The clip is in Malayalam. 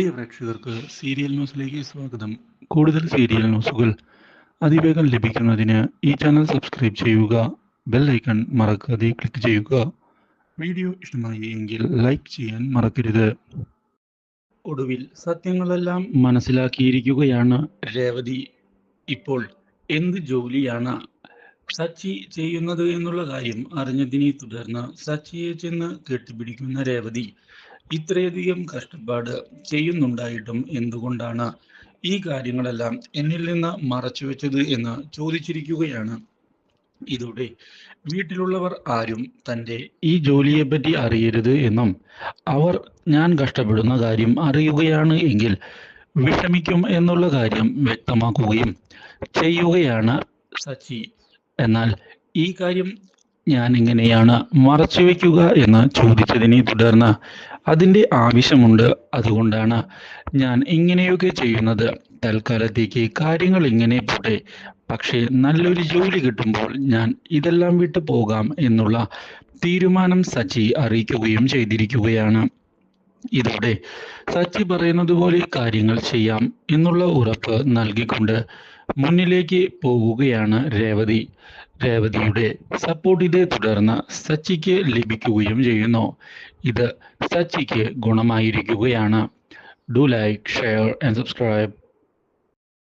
പ്രിയ പ്രേക്ഷകർക്ക് സീരിയൽ ന്യൂസിലേക്ക് സ്വാഗതം. കൂടുതൽ സീരിയൽ ന്യൂസുകൾ അതിവേഗം ലഭിക്കുന്നതിന് ഈ ചാനൽ സബ്സ്ക്രൈബ് ചെയ്യുക ബെൽ ഐക്കൺ മറക്കാതെ ക്ലിക്ക് ചെയ്യുക. വീഡിയോ ഇഷ്ടമായി എങ്കിൽ ലൈക്ക് ചെയ്യാൻ മറക്കരുത്. ഒടുവിൽ സത്യങ്ങളെല്ലാം മനസ്സിലാക്കിയിരിക്കുകയാണ് രേവതി. ഇപ്പോൾ എന്ത് ജോലിയാണ് സച്ചി ചെയ്യുന്നത് എന്നുള്ള കാര്യം അറിഞ്ഞതിനെ തുടർന്ന് സച്ചിയെ ചെന്ന് കെട്ടിപ്പിടിക്കുന്ന രേവതി. ഇത്രയധികം കഷ്ടപ്പാട് ചെയ്യുന്നുണ്ടായിട്ടും എന്തുകൊണ്ടാണ് ഈ കാര്യങ്ങളെല്ലാം എന്നിൽ നിന്ന് മറച്ചു വെച്ചത് എന്ന് ചോദിച്ചിരിക്കുകയാണ്. ഇതോടെ വീട്ടിലുള്ളവർ ആരും തന്റെ ഈ ജോലിയെ പറ്റി അറിയരുത് എന്നും അവർ ഞാൻ കഷ്ടപ്പെടുന്ന കാര്യം അറിയുകയാണ് എങ്കിൽ വിഷമിക്കും എന്നുള്ള കാര്യം വ്യക്തമാക്കുകയും ചെയ്യുകയാണ് സച്ചി. എന്നാൽ ഈ കാര്യം ഞാൻ എങ്ങനെയാണ് മറച്ചു വെക്കുക എന്ന് ചോദിച്ചതിനെ തുടർന്ന് അതിന്റെ ആവശ്യമുണ്ട്. അതുകൊണ്ടാണ് ഞാൻ ഇങ്ങനെയൊക്കെ ചെയ്യുന്നത്. തൽക്കാലത്തേക്ക് കാര്യങ്ങൾ ഇങ്ങനെ പോട്ടെ. പക്ഷേ നല്ലൊരു ജോലി കിട്ടുമ്പോൾ ഞാൻ ഇതെല്ലാം വിട്ടു പോകാം എന്നുള്ള തീരുമാനം സച്ചി അറിയിക്കുകയും ചെയ്തിരിക്കുകയാണ്. ഇതോടെ സച്ചി പറയുന്നത് പോലെ കാര്യങ്ങൾ ചെയ്യാം എന്നുള്ള ഉറപ്പ് നൽകിക്കൊണ്ട് മുന്നിലേക്ക് പോവുകയാണ് രേവതി. രേവതിയുടെ സപ്പോർട്ടിനെ തുടർന്ന് സച്ചിക്ക് ലഭിക്കുകയും ചെയ്യുന്നു. ഇത് സച്ചിക്ക് ഗുണമായിരിക്കുകയാണ്. Do like share and subscribe